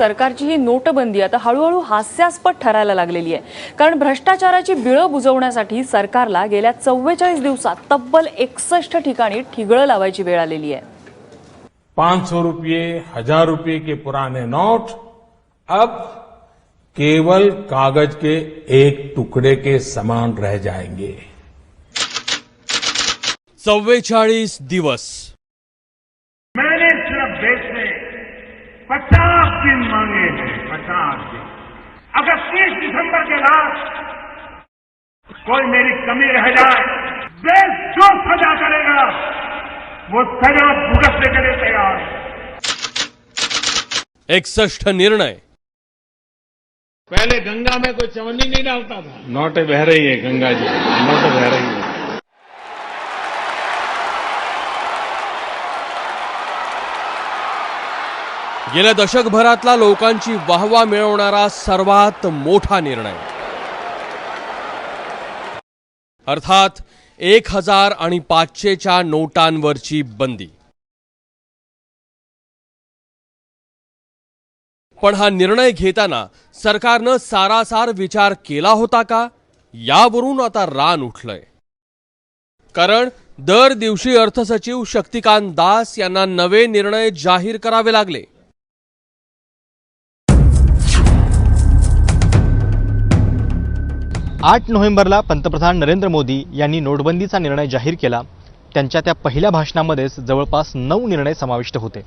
सरकारची ही नोटबंदी आता हळूहळू हास्यास्पद ठरायला लागलेली आहे. कारण भ्रष्टाचाराची बिळं बुजवण्यासाठी सरकारला गेल्या चव्वेचाळीस दिवसात तब्बल एकसष्ट ठिकाणी ठिगळं लावायची वेळ आलेली आहे. पांच सौ रूपये हजार रूपये के पुराने नोट अब केवल कागज के एक टुकड़े के समान रह जाएंगे। चव्वेचाळीस दिवस। अगर तीस दिसंबर के रात कोई मेरी कमी रह जाए देश जो सजा करेगा। वो सजा भुगतने के लिए तैयार है। एकसष्ट निर्णय। पहले गंगा में कोई चवन्नी नहीं डालता था। नोटे बह रही है गंगा जी नोटे बह रही है। गेल्या दशकभरातला लोकांची वाहवा मिळवणारा सर्वात मोठा निर्णय. अर्थात एक हजार आणि पाचशेच्या नोटांवरची बंदी. पण हा निर्णय घेताना सरकारनं सारासार विचार केला होता का? यावरून आता रान उठलंय. कारण दर दिवशी अर्थसचिव शक्तिकांत दास यांना नवे निर्णय जाहीर करावे लागले. आठ नोव्हेंबरला पंतप्रधान नरेंद्र मोदी यांनी नोटबंदीचा निर्णय जाहीर केला. त्यांच्या त्या पहिल्या भाषणामध्येच जवळपास नऊ निर्णय समाविष्ट होते.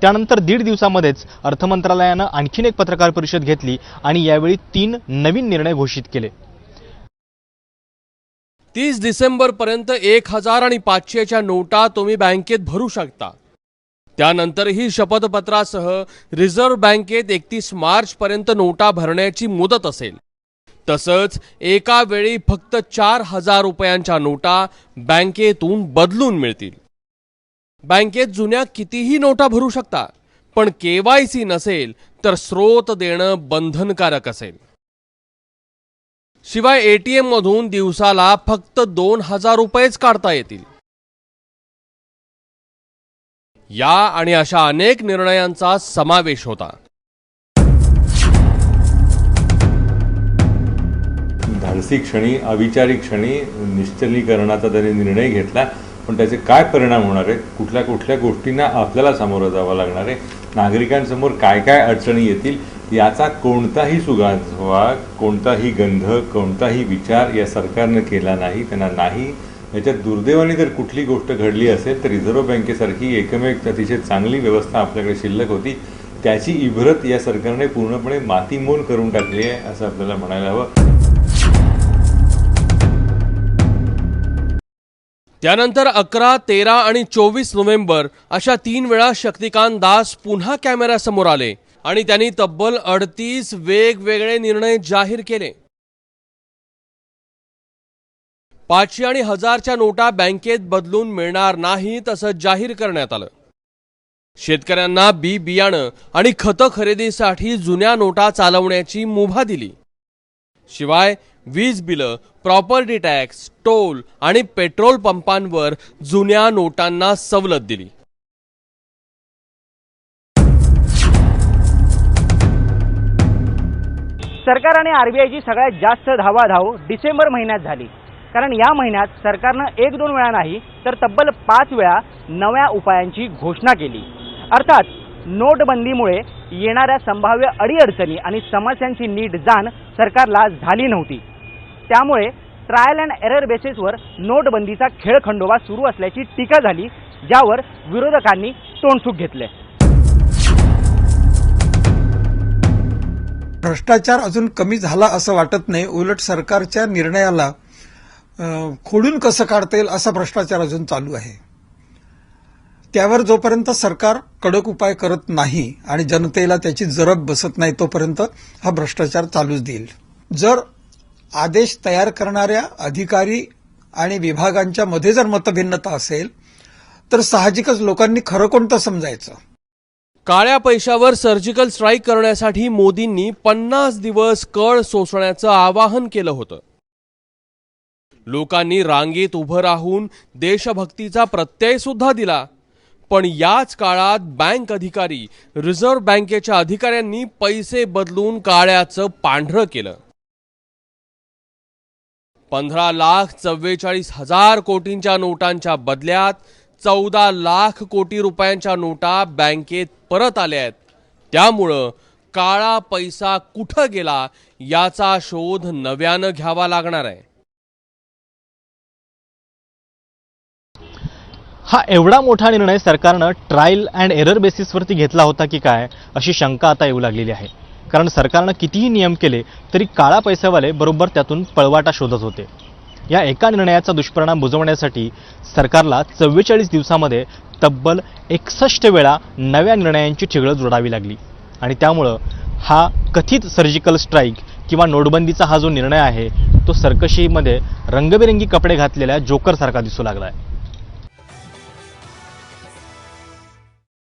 त्यानंतर दीड दिवसामध्येच अर्थमंत्रालयानं आणखीन एक पत्रकार परिषद घेतली आणि यावेळी तीन नवीन निर्णय घोषित केले. तीस डिसेंबरपर्यंत एक हजार आणि पाचशेच्या नोटा तुम्ही बँकेत भरू शकता. त्यानंतरही शपथपत्रासह रिझर्व्ह बँकेत एकतीस मार्चपर्यंत नोटा भरण्याची मुदत असेल. तसंच एका वेळी फक्त चार हजार रुपयांच्या नोटा बँकेतून बदलून मिळतील. बँकेत जुन्या कितीही नोटा भरू शकता पण केवायसी नसेल तर स्रोत देणं बंधनकारक असेल. शिवाय एटीएम मधून दिवसाला फक्त दोन हजार रुपयेच काढता येतील. या आणि अशा अनेक निर्णयांचा समावेश होता. धाडसी क्षणी अविचारी क्षणी निश्चलीकरणाचा त्यांनी निर्णय घेतला. पण त्याचे काय परिणाम होणार आहेत? कुठल्या कुठल्या गोष्टींना आपल्याला सामोरं जावं लागणार आहे? नागरिकांसमोर काय काय अडचणी येतील? याचा कोणताही सुगावा कोणताही गंध कोणताही विचार या सरकारनं केला नाही त्यांना नाही. याच्यात दुर्दैवाने जर कुठली गोष्ट घडली असेल तर रिझर्व्ह बँकेसारखी एकमेक अतिशय चांगली व्यवस्था आपल्याकडे शिल्लक होती. त्याची इभरत या सरकारने पूर्णपणे मातीमोल करून टाकली आहे असं आपल्याला म्हणायला हवं. त्यानंतर अकरा तेरा आणि चोवीस नोव्हेंबर अशा तीन वेळा शक्तिकांत दास पुन्हा कॅमेऱ्यासमोर आले आणि त्यांनी तब्बल अडतीस वेगवेगळे निर्णय जाहीर केले. पाचशे आणि हजारच्या नोटा बँकेत बदलून मिळणार नाहीत असं जाहीर करण्यात आलं. शेतकऱ्यांना बी बियाणं आणि खतं खरेदीसाठी जुन्या नोटा चालवण्याची मुभा दिली. शिवाय वीज बिलं प्रॉपर्टी टॅक्स टोल आणि पेट्रोल पंपांवर जुन्या नोटांना सवलत दिली. सरकार आणि आरबीआयची सगळ्यात जास्त धावाधाव डिसेंबर महिन्यात झाली. कारण या महिन्यात सरकारनं एक दोन वेळा नाही तर तब्बल पाच वेळा नव्या उपायांची घोषणा केली. अर्थात नोटबंदीमुळे येणाऱ्या संभाव्य अडीअडचणी आणि समस्यांची नीट जाण सरकारला झाली नव्हती. त्यामुळे ट्रायल अँड एरर बेसिसवर नोटबंदीचा खेळखंडोबा सुरू असल्याची टीका झाली ज्यावर विरोधकांनी तोंडफूक घेतले. भ्रष्टाचार अजून कमी झाला असं वाटत नाही उलट सरकारच्या निर्णयाला खोडून कसं काढता येईल असा भ्रष्टाचार अजून चालू आहे. त्यावर जोपर्यंत सरकार कडक उपाय करत नाही आणि जनतेला त्याची जरब बसत नाही तोपर्यंत हा भ्रष्टाचार चालूच देईल. जर आदेश तयार करणाऱ्या अधिकारी आणि विभागांच्या मध्ये जर मतभिन्नता असेल तर साहजिकच लोकांनी खरं कोणतं समजायचं? काळ्या पैशावर सर्जिकल स्ट्राईक करण्यासाठी मोदींनी पन्नास दिवस कळ सोसण्याचं आवाहन केलं होतं. लोकांनी रांगेत उभं राहून देशभक्तीचा प्रत्यय सुद्धा दिला. पण याच काळात बँक अधिकारी रिझर्व्ह बँकेच्या अधिकाऱ्यांनी पैसे बदलून काळ्याचं पांढरं केलं. पंधरा लाख चव्वेचाळीस हजार कोटींच्या नोटांच्या बदल्यात चौदा लाख कोटी रुपयांच्या नोटा बँकेत परत आल्या आहेत. त्यामुळं काळा पैसा कुठं गेला याचा शोध नव्यानं घ्यावा लागणार आहे. हा एवढा मोठा निर्णय सरकारनं ट्रायल अँड एरर बेसिसवरती घेतला होता की काय अशी शंका आता येऊ लागलेली आहे. कारण सरकारनं कितीही नियम केले तरी काळा पैसेवाले बरोबर त्यातून पळवाटा शोधत होते. या एका निर्णयाचा दुष्परिणाम बुजवण्यासाठी सरकारला चव्वेचाळीस दिवसामध्ये तब्बल एकसष्ट वेळा नव्या निर्णयांची ठिगळं जोडावी लागली. आणि त्यामुळं हा कथित सर्जिकल स्ट्राईक किंवा नोटबंदीचा हा जो निर्णय आहे तो सर्कशीमध्ये रंगबेरंगी कपडे घातलेल्या जोकरसारखा दिसू लागला आहे